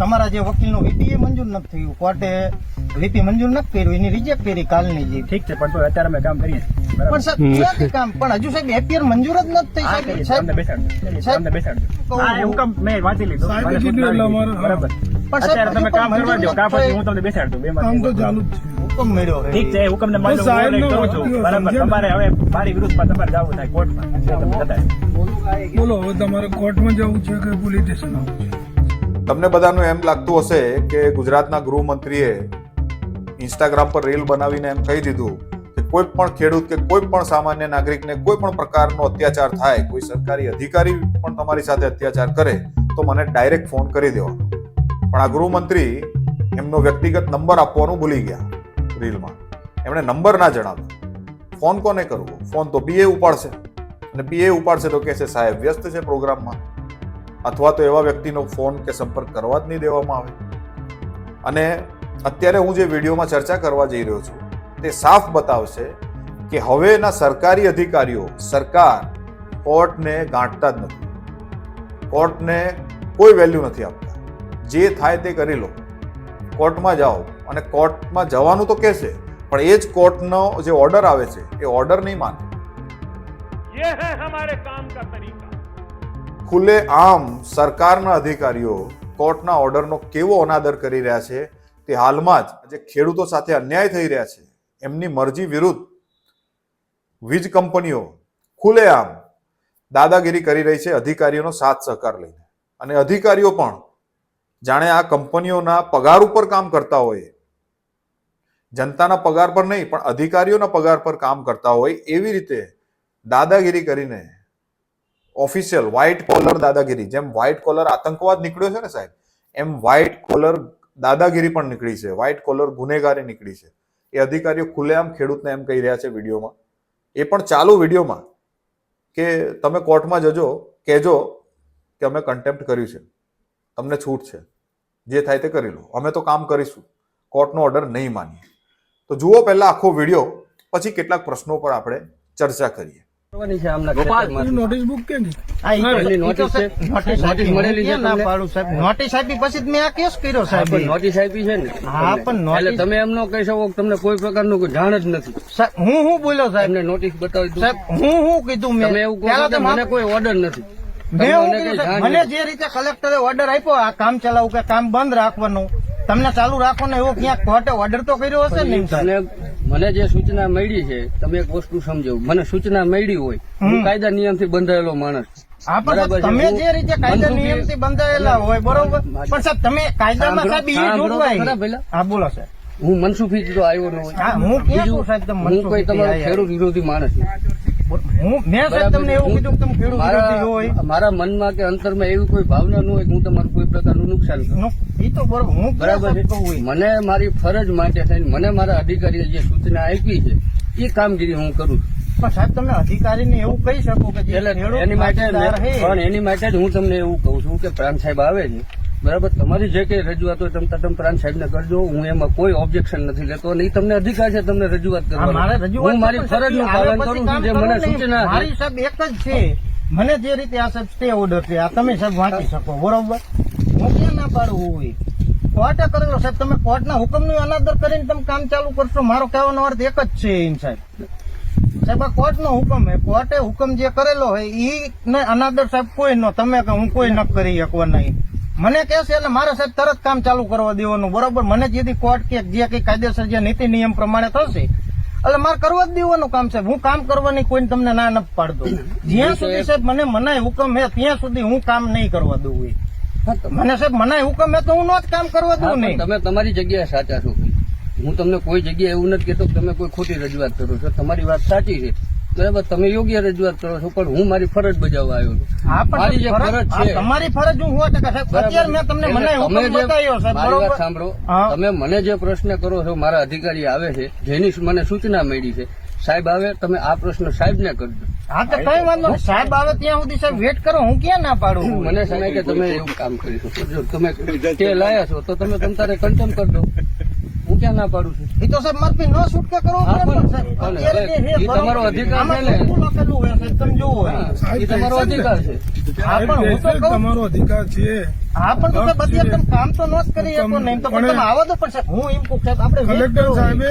તમારા જે વકીલનું વીપી એ મંજૂર નથી થયું. કોર્ટે વીપી મંજૂર નથી કર્યું એની રિજેક્ટ કરી કાલની જે. ઠીક છે પણ અત્યારે અમે કામ કરીએ. પણ સાહેબ કામ? પણ હજુ સાહેબ એપીઆર મંજૂર જ નથી થઈ સાહેબ. સાહેબ તમને બેસાડજો. એ હુકમ મેં વાંચી લીધો. સાહેબે કીધું એટલે સૂચના બરાબર. પણ સાહેબ, અત્યારે તમે કામ કરવા દો કા પછી હું તમને બેસાડ દઉં બેમાં કામ તો ચાલુ છે. હુકમ મળ્યો ઠીક છે હુકમ ને સાહેબનો હું કરું છું. બરાબર તમારે હવે મારી વિરુદ્ધમાં તમારે જવું થાય કોર્ટમાં. બોલો હવે તમારે કોર્ટમાં જવું છે કે પોલીસ સ્ટેશન આવવું છે? તમને બધાનું એમ લાગતું હશે કે ગુજરાતના ગૃહમંત્રીએ ઇન્સ્ટાગ્રામ પર રીલ બનાવીને એમ કહી દીધું કે કોઈ પણ ખેડૂત કે કોઈ પણ સામાન્ય નાગરિકને કોઈ પણ પ્રકારનો અત્યાચાર થાય, કોઈ સરકારી અધિકારી પણ તમારી સાથે અત્યાચાર કરે, તો મને ડાયરેક્ટ ફોન કરી દેવાનો પણ આ ગૃહમંત્રી એમનો વ્યક્તિગત નંબર આપવાનું ભૂલી ગયા રીલમાં એમણે નંબર ના જણાવ્યો. ફોન કોને કરવો? ફોન તો બીએ ઉપાડશે. અને બીએ ઉપાડશે તો કહેશે સાહેબ, વ્યસ્ત છે પ્રોગ્રામમાં. અથવા તો એવા વ્યક્તિનો ફોન કે સંપર્ક કરવા જ નહીં દેવામાં આવે અને અત્યારે હું જે વિડીયોમાં ચર્ચા કરવા જઈ રહ્યો છું તે સાફ બતાવશે કે હવેના સરકારી અધિકારીઓ સરકાર કોર્ટને ગાંઠતા જ નથી કોર્ટને કોઈ વેલ્યુ નથી આપતા જે થાય તે કરી લો કોર્ટમાં જાઓ અને કોર્ટમાં જવાનું તો કહેશે પણ એ જ કોર્ટનો જે ઓર્ડર આવે છે એ ઓર્ડર નહીં માને ये है हमारे काम का तरीका ખુલ્લે આમ સરકારના અધિકારીઓ કોર્ટના ઓર્ડરનો કેવો અનાદર કરી રહ્યા છે તે હાલમાં જ જે ખેડૂતો સાથે અન્યાય થઈ રહ્યા છે. એમની મરજી વિરુદ્ધ વીજ કંપનીઓ ખુલ્લેઆમ દાદાગીરી કરી રહી છે અધિકારીઓનો સાથ સહકાર લઈને. અને અધિકારીઓ પણ જાણે આ કંપનીઓના પગાર ઉપર કામ કરતા હોય. જનતાના પગાર પર નહીં, પણ અધિકારીઓના પગાર પર કામ કરતા હોય એવી રીતે દાદાગીરી કરીને ઓફિશિયલ વ્હાઇટ કોલર દાદાગીરી. જેમ વ્હાઇટ કોલર આતંકવાદ નીકળ્યો છે ને સાહેબ, એમ વ્હાઇટ કોલર દાદાગીરી પણ નીકળી છે. વ્હાઇટ કોલર ગુનેગારી નીકળી છે. એ અધિકારીઓ ખુલ્લેઆમ ખેડૂતને એમ કહી રહ્યા છે વિડીયોમાં. એ પણ ચાલુ વિડીયોમાં કે તમે કોર્ટમાં જજો, કહેજો કે અમે કન્ટેમ્પ્ટ કર્યું છે. તમને છૂટ છે. જે થાય તે કરી લો. અમે તો કામ કરીશું. કોર્ટનો ઓર્ડર નહીં માનીએ. તો જુઓ પહેલાં આખો વીડિયો, પછી કેટલાક પ્રશ્નો પર આપણે ચર્ચા કરીએ. નોટિસ બુક નોટિસ આપી. તમને? પાડું સાહેબ? નોટિસ આપી પછી મેં આ કેસ કર્યો સાહેબ. નોટિસ આપી છે ને. હા, પણ એટલે તમે એમ ન કહી શકો તમને કોઈ પ્રકારનું જાણ જ નથી. હું હું બોલ્યો સાહેબ? ને નોટિસ બતાવી સાહેબ હું હું કીધું મેં? તમે એવું કહો કે તો મને કોઈ ઓર્ડર નથી. મને જે રીતે કલેક્ટરે ઓર્ડર આપ્યો આ કામ ચલાવવું કે કામ બંધ રાખવાનું તમને ચાલુ રાખવાનું એવો ક્યાંક કોર્ટે ઓર્ડર તો કર્યો હશે ને મને જે સૂચના મળી છે તમે એક વસ્તુ સમજો. મને સૂચના મળી હોય હું કાયદા કાયદા નિયમથી બંધાયેલો માણસ. બરાબર. તમે જે રીતે કાયદા નિયમથી બંધાયેલા હોય બરોબર? પણ સાહેબ તમે કાયદામાં સાહેબ. હા બોલો સાહેબ. હું મનસુખી તો આવ્યો ન હોય. હા કોઈ તમારો ખેડૂત વિરોધી માણસ છું. હું મેં સાહેબ તમને એવું કીધું કે તમે ખેડૂત વિરોધી હોય. મારા મનમાં કે અંતરમાં એવી કોઈ ભાવના ન હોય કે હું તમારું કોઈ પ્રકારનું નુકસાન કરું. એ તો બરોબર હું બરાબર છે. હોય? મને મારી ફરજ માટે થઈને મને મારા અધિકારીએ જે સૂચના આપી છે એ કામગીરી હું કરું છું. પણ સાહેબ તમે અધિકારીને એવું કહી શકો કે એની માટે પણ એની માટે જ હું તમને એવું કહું છું કે પ્રાંત સાહેબ આવે છે. બરાબર? તમારી જે કઈ રજૂઆત હોય તમે તદ્દન પ્રાંત સાહેબને કરજો. હું એમાં કોઈ ઓબ્જેક્શન નથી લેતો અને તમને અધિકાર છે તમને રજૂઆત કરવાની. રજૂઆત હું મારી ફરજનું પાલન કરું છું જે મને સૂચના મારી સાહેબ એક જ છે. મને જે રીતે આ સાહેબ સ્ટે ઓર્ડર છે આ તમે સાહેબ વાંચી શકો બરોબર? હું ક્યાં ના પાડું હોય. કોર્ટે કરેલો સાહેબ તમે કોર્ટના હુકમનું અનાદર કરીને તમે કામ ચાલુ કરશો. મારો કહેવાનો અર્થ એક જ છે એમ સાહેબ. સાહેબ આ કોર્ટનો હુકમ હે કોર્ટે હુકમ જે કરેલો હોય ને અનાદર સાહેબ કોઈ ન તમે કે હું કોઈ ન કરી શકવા નહીં. મને કહેશે એટલે મારે સાહેબ તરત કામ ચાલુ કરવા દેવાનું બરોબર? મને જેથી કોર્ટ કે જે કઈ કાયદેસર જે નીતિ નિયમ પ્રમાણે થશે એટલે મારે કરવા જ દેવાનું કામ સાહેબ. હું કામ કરવાની કોઈ તમને ના નથી પાડતો. જ્યાં સુધી સાહેબ મને મનાય હુકમ હે ત્યાં સુધી હું કામ નહીં કરવા દઉં મને સાહેબ મનાય હુકમ હે તો હું નો જ કામ કરવા દઉં નહીં. તમે તમારી જગ્યાએ સાચા છો. હું તમને કોઈ જગ્યાએ એવું નથી કહેતો તમે કોઈ ખોટી રજૂઆત કરો છો. તમારી વાત સાચી છે. બરાબર તમે યોગ્ય રજૂઆત કરો છો પણ હું મારી ફરજ બજાવવા આવ્યો છું. મારી જે ફરજ- ફરજ છે. તમારી ફરજ હું. અત્યારે મેં તમને મને તમે જે- મારી વાત સાંભળો. તમે મને જે પ્રશ્ન કરો છો મારા અધિકારી આવે છે જેની મને સૂચના મળી છે સાહેબ આવે તમે આ પ્રશ્ન સાહેબ ને કરજો. હા તો કઈ વાંધો નહીં. સાહેબ આવે ત્યાં સુધી સાહેબ વેટ કરો હું ક્યાં ના પાડું? મને સમય કે તમે એવું કામ કરી શકો. જો તમે તે લાયા છો તો તમે તમ તારે કન્ટેમ કરી દો. હું ક્યાં ના પાડું છું. એ તો સાહેબ મત ન છૂટકે હા, એ તમારો અધિકાર છે ને. તમે તમારો અધિકાર છે. હા હું તો તમારો અધિકાર છે. હા પણ તો બધી એકદમ કામ તો ન જ કરી શકો ને એમ તો તમે આવો દો પડશે હું એમ કહું સાહેબ આપણે કલેક્ટર સાહેબે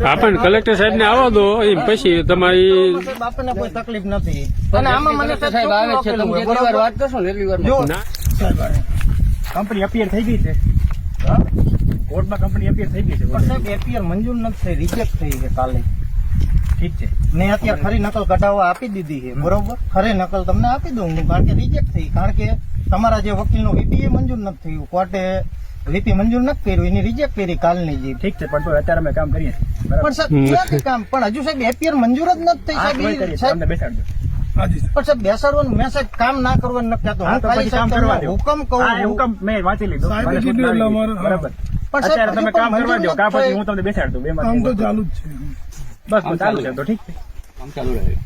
હા પણ કલેક્ટર સાહેબ ને આવો દો એમ પછી તમારી આપણને કોઈ તકલીફ નથી. અને આમાં મને સાહેબ આવે છે તમે વાર વાત કરશો ને એટલી વાર કંપની અપિયર થઈ ગઈ છે. કોર્ટમાં કંપની અપિયર થઈ ગઈ છે. પણ સાહેબ એપીઆર મંજૂર નથી થઈ રિજેક્ટ થઈ છે કાલે. ઠીક છે. મેં અત્યારે ખરી નકલ કઢાવવા આપી દીધી છે બરોબર? ખરી નકલ તમને આપી દઉં હું કારણ કે રિજેક્ટ થઈ કારણ કે તમારા જે વકીલનું વીપી એ મંજૂર નથી થયું. કોર્ટે વીપી મંજૂર નથી કર્યું એની રિજેક્ટ કરી કાલની જે. ઠીક છે પણ તો અત્યારે અમે કામ કરીએ. પણ સાહેબ કામ? પણ હજુ સાહેબ એપીઆર મંજૂર જ નથી થઈ સાહેબ બેસાડજો. પણ સાહેબ બેસાડવાનું મેં સાહેબ કામ ના કરવાનું નથી હા કામ કરવા હુકમ કહું. હુકમ મેં વાંચી લીધો. બરાબર. અત્યારે તમે કામ કરવા દો કા પછી હું તમને બેસાડતો બે માં તો ચાલુ જ છે બસ ચાલુ છે તો ઠીક છે. આમ ચાલુ રહે.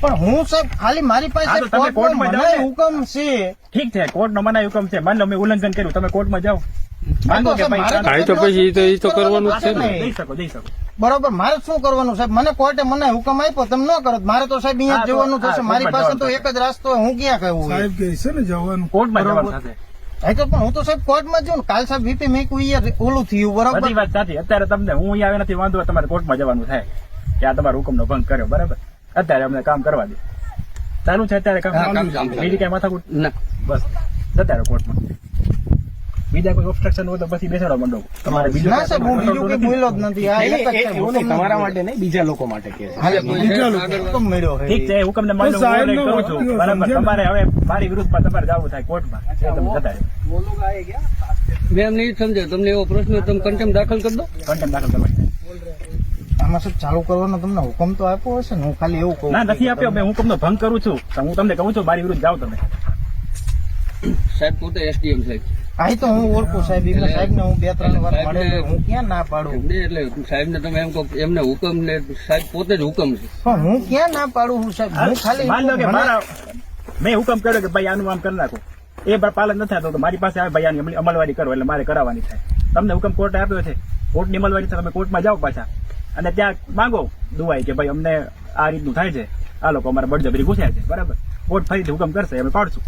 પણ હું સાહેબ ખાલી મારી પાસે તમે કોર્ટમાં જાઓ હુકમ છે. ઠીક છે કોર્ટ મનાય હુકમ છે. માન લો મેં ઉલ્લંઘન કર્યું. તમે કોર્ટમાં જાઓ. માંગો કે ભાઈ મારે હા, એ તો પછી તો- એ તો કરવાનું છે ને. જઈ શકો જઈ શકો. બરોબર મારે શું કરવાનું સાહેબ? મને કોર્ટે મને હુકમ આપ્યો તમે ન કરો. મારે તો સાહેબ અહીંયા જવાનું થશે. મારી પાસે તો એક જ રસ્તો હું ક્યાં કહું સાહેબ કહે છે ને જવાનું. કોર્ટમાં જવાનું થશે એ તો પણ હું તો સાહેબ કોર્ટમાં જ કાલ સાહેબ વીપી મેકું ઈ ઓલું થયું બરાબર. બધી વાત સાચી. અત્યારે તમને હું અહીંયા આવે નથી વાંધો તમારે કોર્ટમાં જવાનું થાય. કે આ તમારા હુકમનો ભંગ કર્યો બરાબર? અત્યારે અમને કામ કરવા દે. ચાલુ છે અત્યારે કામ? કઈ માથાકૂટ? ના. બસ અત્યારે કોર્ટમાં બીજા કોઈ ઓબ્સ્ટ્રક્શન હોય તો પછી બેસાડો મંડો તમારે બીજું ના સાહેબ હું બીજું કઈ બોલ્યો જ નથી. આ એક જ છે તમારા માટે નહીં બીજા લોકો માટે કે હાલે બીજા લોકો. હુકમ મળ્યો છે. ઠીક છે હુકમ ને તો હું કરું છું. બરાબર તમારે હવે મારી વિરુદ્ધમાં તમારે જવું થાય કોર્ટમાં. તમે જતા રહ્યો મેં એમ નહીં સમજાય તમને એવો પ્રશ્ન તમે કન્ટેમ દાખલ કરી દો. કન્ટેમ દાખલ કરવા આમાં શું ચાલુ કરવાનો તમને હુકમ તો આપ્યો હશે ને? હું ખાલી એવું કહું ના નથી આપ્યો. મેં હુકમનો ભંગ કરું છું. તો હું તમને કહું છું મારી વિરુદ્ધ જાઓ તમે. સાહેબ પોતે એસડીએમ સાહેબ આ તો હું ઓળખું સાહેબ. એમને સાહેબ ને હું બે ત્રણ વાર મળેલો હું ક્યાં ના પાડું? એટલે સાહેબ ને તમે એમ કહો એમને હુકમ ને સાહેબ પોતે જ હુકમ છે. પણ હું ક્યાં ના પાડું હું સાહેબ? હું ખાલી માન લો કે મારા મેં હુકમ કર્યો કે ભાઈ આનું આમ કરી નાખો. એ પાલન નથી થતો તો મારી પાસે આવે ભાઈ આની અમલવારી કરો એટલે મારે કરાવવાની થાય. તમને હુકમ કોર્ટે આપ્યો છે. કોર્ટની અમલવારી થાય તમે કોર્ટમાં જાઓ પાછા. અને ત્યાં માંગો દુવાઈ કે ભાઈ અમને આ રીતનું થાય છે. આ લોકો અમારા બળજબરી ઘૂસ્યા છે. બરાબર? કોર્ટ ફરીથી હુકમ કરશે અમે પાડશું.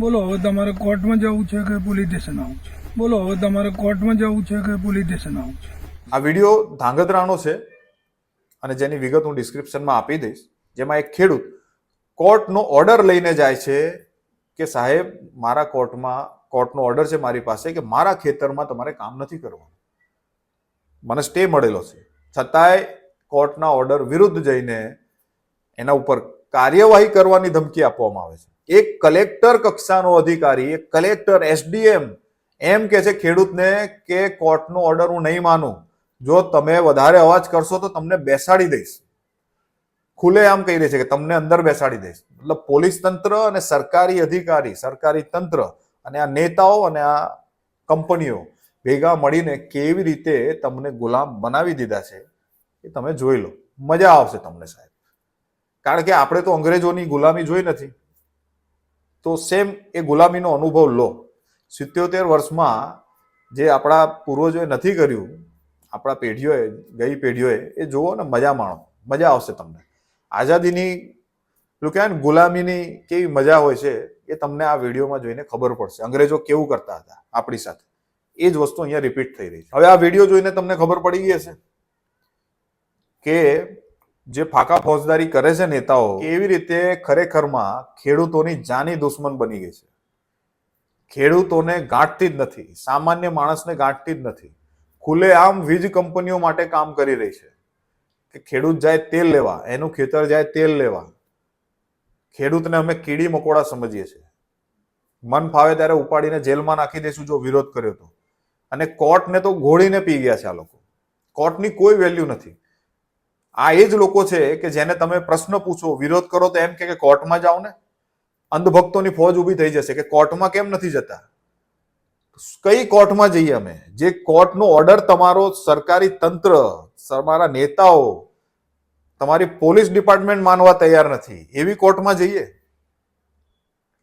બોલો, હવે તમારે કોર્ટમાં જવું છે કે પોલીસ સ્ટેશન આવવું છે? બોલો, હવે તમારે કોર્ટમાં જવું છે કે પોલીસ સ્ટેશન આવવું છે? આ વીડિયો ધાંગધ્રાનો છે અને જેની વિગત હું ડિસ્ક્રિપ્શનમાં આપી દઈશ. જેમાં એક ખેડૂત કોર્ટનો ઓર્ડર લઈને જાય છે કે, સાહેબ, મારા કોર્ટમાં, કોર્ટનો ઓર્ડર છે મારી પાસે કે મારા ખેતરમાં તમારે કામ નથી કરવાનું. મને સ્ટે મળેલો છે. છતાંય કોર્ટના ઓર્ડર વિરુદ્ધ જઈને એના ઉપર કાર્યવાહી કરવાની ધમકી આપવામાં આવે છે. એક કલેક્ટર કક્ષાનો અધિકારી, એક કલેક્ટર, એસડીએમ, એમ કે છે ખેડૂતને કે કોર્ટનો ઓર્ડર હું નહીં માનું. જો તમે વધારે અવાજ કરશો તો તમને બેસાડી દઈશ. ખુલ્લે આમ કહી રહી છે કે તમને અંદર બેસાડી દઈશ. મતલબ પોલીસ તંત્ર અને સરકારી અધિકારી, સરકારી તંત્ર અને આ નેતાઓ અને આ કંપનીઓ ભેગા મળીને કેવી રીતે તમને ગુલામ બનાવી દીધા છે એ તમે જોઈ લો. મજા આવશે તમને સાહેબ. કારણ કે આપણે તો અંગ્રેજોની ગુલામી જોઈ નથી. તો સેમ એ ગુલામીનો અનુભવ લો. સિત્યોતેર વર્ષમાં જે આપણા પૂર્વજોએ નથી કર્યું, આપણા પેઢીઓએ, ગઈ પેઢીઓએ, એ જુઓ ને મજા માણો, મજા આવશે તમને. આઝાદીની, પેલું કહેવાય ને, ગુલામીની કેવી મજા હોય છે એ તમને આ વિડીયોમાં જોઈને ખબર પડશે. અંગ્રેજો કેવું કરતા હતા આપણી સાથે? એ જ વસ્તુ અહીંયા રિપીટ થઈ રહી છે. હવે આ વીડિયો જોઈને તમને ખબર પડી ગઈ હશે કે જે ફાકા ફોજદારી કરે છે નેતાઓ કેવી રીતે ખરેખરમાં ખેડૂતોની જાની દુશ્મન બની ગઈ છે. ખેડૂતોને ગાંઠતી જ નથી, સામાન્ય માણસને ગાંઠતી જ નથી. ખુલ્લેઆમ વીજ કંપનીઓ માટે કામ કરી રહી છે. કે ખેડૂત જાય તેલ લેવા, એનું ખેતર જાય તેલ લેવા. ખેડૂતને અમે કીડી મકોડા સમજીએ છીએ. મન ફાવે ત્યારે ઉપાડીને જેલમાં નાખી દઈશું જો વિરોધ કર્યો તો. અને કોર્ટને તો ઘોળીને પી ગયા છે આ લોકો. કોર્ટની કોઈ વેલ્યુ નથી. આ એ જ લોકો છે કે જેને તમે પ્રશ્ન પૂછો, વિરોધ કરો તો એમ કે કોર્ટમાં જાઓ ને. અંધભક્તોની ફોજ ઊભી થઈ જશે કે કોર્ટમાં કેમ નથી જતા? કઈ કોર્ટમાં જઈએ અમે? જે કોર્ટનો ઓર્ડર તમારો સરકારી તંત્ર, તમારા નેતાઓ, તમારી પોલીસ ડિપાર્ટમેન્ટ માનવા તૈયાર નથી. એવી કોર્ટમાં જઈએ?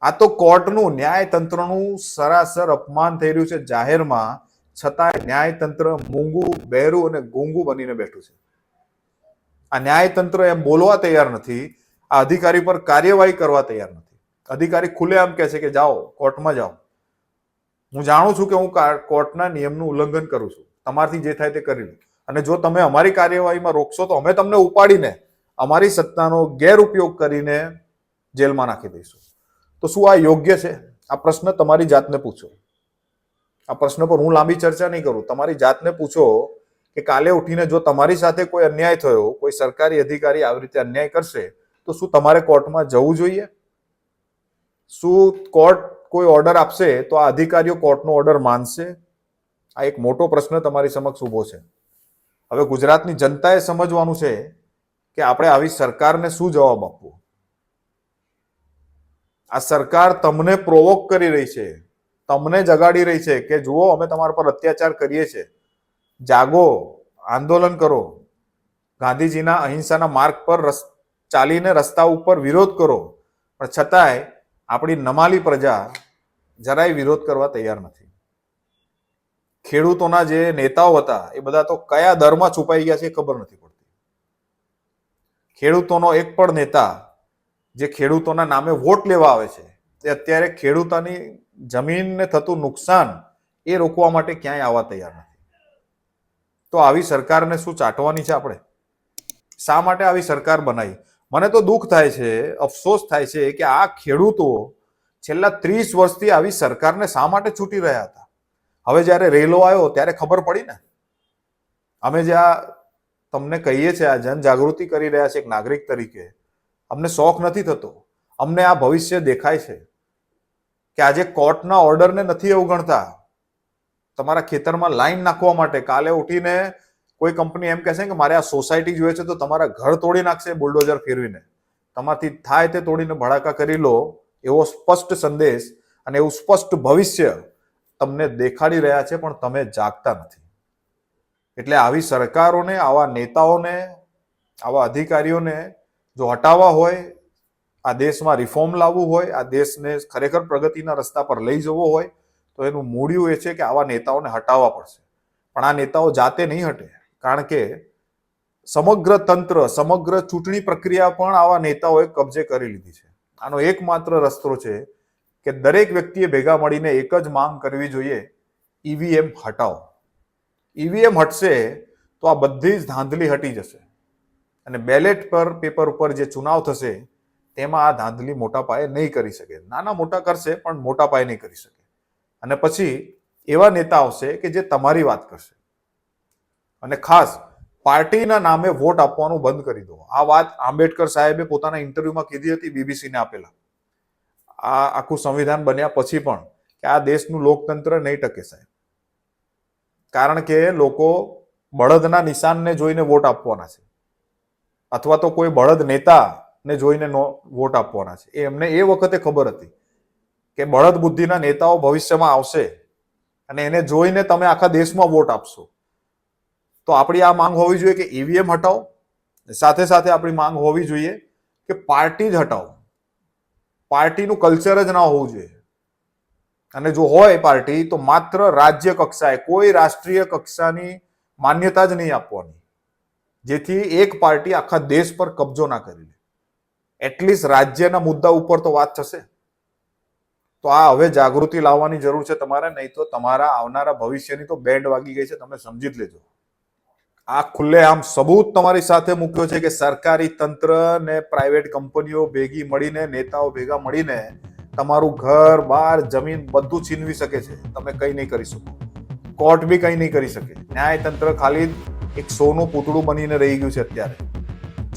આ તો કોર્ટનું ન્યાયતંત્રનું સરાસર અપમાન થઈ રહ્યું છે જાહેરમાં, છતાંય ન્યાયતંત્ર મૂંગું બહેરું અને ગૂંગું બનીને બેઠું છે. આ ન્યાયતંત્ર એમ બોલવા તૈયાર નથી, આ અધિકારી પર કાર્યવાહી કરવા તૈયાર નથી. અધિકારી ખુલ્લેઆમ કહે છે કે જાઓ, કોર્ટમાં જાઓ. હું જાણું છું કે હું કોર્ટના નિયમનું ઉલ્લંઘન કરું છું. તમારથી જે થાય તે કરી લો અને જો તમે અમારી કાર્યવાહીમાં રોકશો તો અમે તમને ઉપાડીને અમારી સત્તાનો ગેરઉપયોગ કરીને જેલમાં નાખી દઈશું. તો શું આ યોગ્ય છે? આ પ્રશ્ન તમારી જાતને પૂછો. આ પ્રશ્ન પર હું લાંબી ચર્ચા નહીં કરું. તમારી જાતને પૂછો કે કાલે ઉઠીને જો તમારી સાથે કોઈ અન્યાય થયો, કોઈ સરકારી અધિકારી આવી રીતે અન્યાય કરશે, તો શું તમારે કોર્ટમાં જવું જોઈએ? શું કોર્ટ કોઈ ઓર્ડર આપશે, તો આ અધિકારીઓ કોર્ટનો ઓર્ડર માનશે? આ એક મોટો પ્રશ્ન તમારી સમક્ષ ઊભો છે. હવે ગુજરાતની જનતાએ સમજવાનું છે કે આપણે આવી સરકારને શું જવાબ આપવો? આ સરકાર તમને પ્રોવોક કરી રહી છે, તમને જગાડી રહી છે કે જુઓ, અમે તમારા પર અત્યાચાર કરીએ છીએ. જાગો, આંદોલન કરો. ગાંધીજીના અહિંસાના માર્ગ પર રસ- ચાલીને રસ્તા ઉપર વિરોધ કરો. પણ છતાંય આપણી નમાલી પ્રજા જરાય વિરોધ કરવા તૈયાર નથી. ખેડૂતોના જે નેતાઓ હતા, એ બધા તો કયા દરમાં છુપાઈ ગયા છે એ ખબર નથી પડતી. ખેડૂતોનો એક પણ નેતા જે ખેડૂતોના નામે વોટ લેવા આવે છે તે અત્યારે ખેડૂતોની જમીનને થતું નુકસાન એ રોકવા માટે ક્યાંય આવવા તૈયાર નથી. તો આવી સરકારને શું ચાટવાની છે આપણે? શા માટે આવી સરકાર બનાવી? મને તો દુઃખ થાય છે, અફસોસ થાય છે કે આ ખેડૂતો છેલ્લા ત્રીસ વર્ષથી આવી સરકારને શા માટે છૂટી રહ્યા હતા? હવે જ્યારે રેલો આવ્યો ત્યારે ખબર પડી ને? અમે જ્યાં તમને કહીએ છીએ, આ જનજાગૃતિ કરી રહ્યા છે એક નાગરિક તરીકે, અમને શોખ નથી થતો. અમને આ ભવિષ્ય દેખાય છે કે આજે કોર્ટના ઓર્ડરને નથી અવગણતા તમારા ખેતરમાં લાઈન નાખવા માટે. કાલે ઉઠીને કોઈ કંપની એમ કહેશે કે મારે આ સોસાયટી જોઈએ છે તો તમારા ઘર તોડી નાખશે બુલડોઝર ફેરવીને. તમારથી થાય તે તોડીને ભડાકા કરી લો એવો સ્પષ્ટ સંદેશ અને એવું સ્પષ્ટ ભવિષ્ય તમને દેખાડી રહ્યા છે પણ તમે જાગતા નથી. એટલે આવી સરકારોને, આવા નેતાઓને, આવા અધિકારીઓને જો હટાવવા હોય, આ દેશમાં રિફોર્મ લાવવું હોય, આ દેશને ખરેખર પ્રગતિના રસ્તા પર લઈ જવો હોય તો એનું મૂળિયું એ છે કે આવા નેતાઓને હટાવવા પડશે. પણ આ નેતાઓ જાતે નહીં હટે, કારણ કે સમગ્ર તંત્ર, સમગ્ર ચૂંટણી પ્રક્રિયા પણ આવા નેતાઓએ કબજે કરી લીધી છે. આનો એકમાત્ર રસ્તો છે કે દરેક વ્યક્તિએ ભેગા મળીને એક જ માંગ કરવી જોઈએ, ઈવીએમ હટાવો. ઈવીએમ હટશે તો આ બધી જ ધાંધલી હટી જશે. અને બેલેટ પર, પેપર ઉપર જે ચુનાવ થશે, તેમાં આ ધાંધલી મોટા પાયે નહીં કરી શકે. નાના મોટા કરશે, પણ મોટા પાયે નહીં કરી શકે. અને પછી એવા નેતા આવશે કે જે તમારી વાત કરશે. અને ખાસ પાર્ટીના નામે વોટ આપવાનું બંધ કરી દો. આ વાત આંબેડકર સાહેબે પોતાના ઇન્ટરવ્યુમાં કીધી હતી, બીબીસીને આપેલા. આ આખું સંવિધાન બન્યા પછી પણ કે આ દેશનું લોકતંત્ર નહીં ટકે સાહેબ. કારણ કે લોકો બળદના નિશાનને જોઈને વોટ આપવાના છે. અથવા તો કોઈ બળદ નેતાને જોઈને વોટ આપવાના છે. એ એમને એ વખતે ખબર હતી કે બળદ બુદ્ધિના નેતાઓ ભવિષ્યમાં આવશે અને એને જોઈને તમે આખા દેશમાં વોટ આપશો. તો આપણી આ માંગ હોવી જોઈએ કે ઈવીએમ હટાવો સાથે સાથે આપણી માંગ હોવી જોઈએ કે પાર્ટી જ હટાવો. પાર્ટીનું કલ્ચર જ ના હોવું જોઈએ. અને જો હોય પાર્ટી તો માત્ર રાજ્ય કક્ષાએ, કોઈ રાષ્ટ્રીય કક્ષાની માન્યતા જ નહીં આપવાની. જેથી એક પાર્ટી આખા દેશ પર કબજો ના કરી લે. એટલીસ્ટ રાજ્યના મુદ્દા ઉપર તો વાત થશે. તો આ હવે જાગૃતિ લાવવાની જરૂર છે તમારે, નહીં તો તમારા આવનારા ભવિષ્યની તો બેન્ડ વાગી ગઈ છે, તમે સમજી જ લેજો. આ ખુલ્લે આમ સબૂત તમારી સાથે મૂક્યો છે કે સરકારી તંત્ર ને પ્રાઇવેટ કંપનીઓ ભેગી મળીને, નેતાઓ ભેગા મળીને તમારું ઘર, બાર, જમીન બધું છીનવી શકે છે. તમે કંઈ નહીં કરી શકો. કોર્ટ બી કંઈ નહીં કરી શકે. ન્યાયતંત્ર ખાલી એક સોનું પૂતળું બનીને રહી ગયું છે અત્યારે.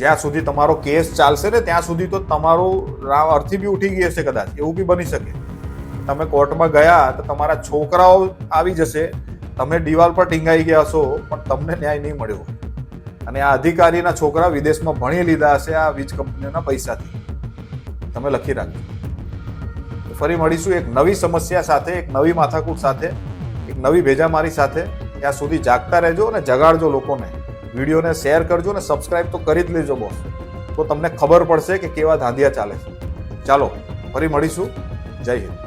જ્યાં સુધી તમારો કેસ ચાલશે ને, ત્યાં સુધી તો તમારું અર્થી બી ઉઠી ગઈ હશે કદાચ. એવું બી બની શકે. તમે કોર્ટમાં ગયા તો તમારા છોકરાઓ આવી જશે, તમે દિવાલ પર ટીંગાઈ ગયા હશો, પણ તમને ન્યાય નહીં મળ્યો અને આ અધિકારીના છોકરા વિદેશમાં ભણી લીધા હશે આ વીજ કંપનીઓના પૈસાથી. તમે લખી રાખજો. ફરી મળીશું એક નવી સમસ્યા સાથે, એક નવી માથાકૂટ સાથે, એક નવી ભેજામારી સાથે. ત્યાં સુધી જાગતા રહેજો અને જગાડજો લોકોને. વિડીયોને શેર કરજો અને સબસ્ક્રાઇબ તો કરી જ લેજો બોસ તો તમને ખબર પડશે કે કેવા ધાંધિયા ચાલે છે. ચાલો, ફરી મળીશું. જય હિન્દ.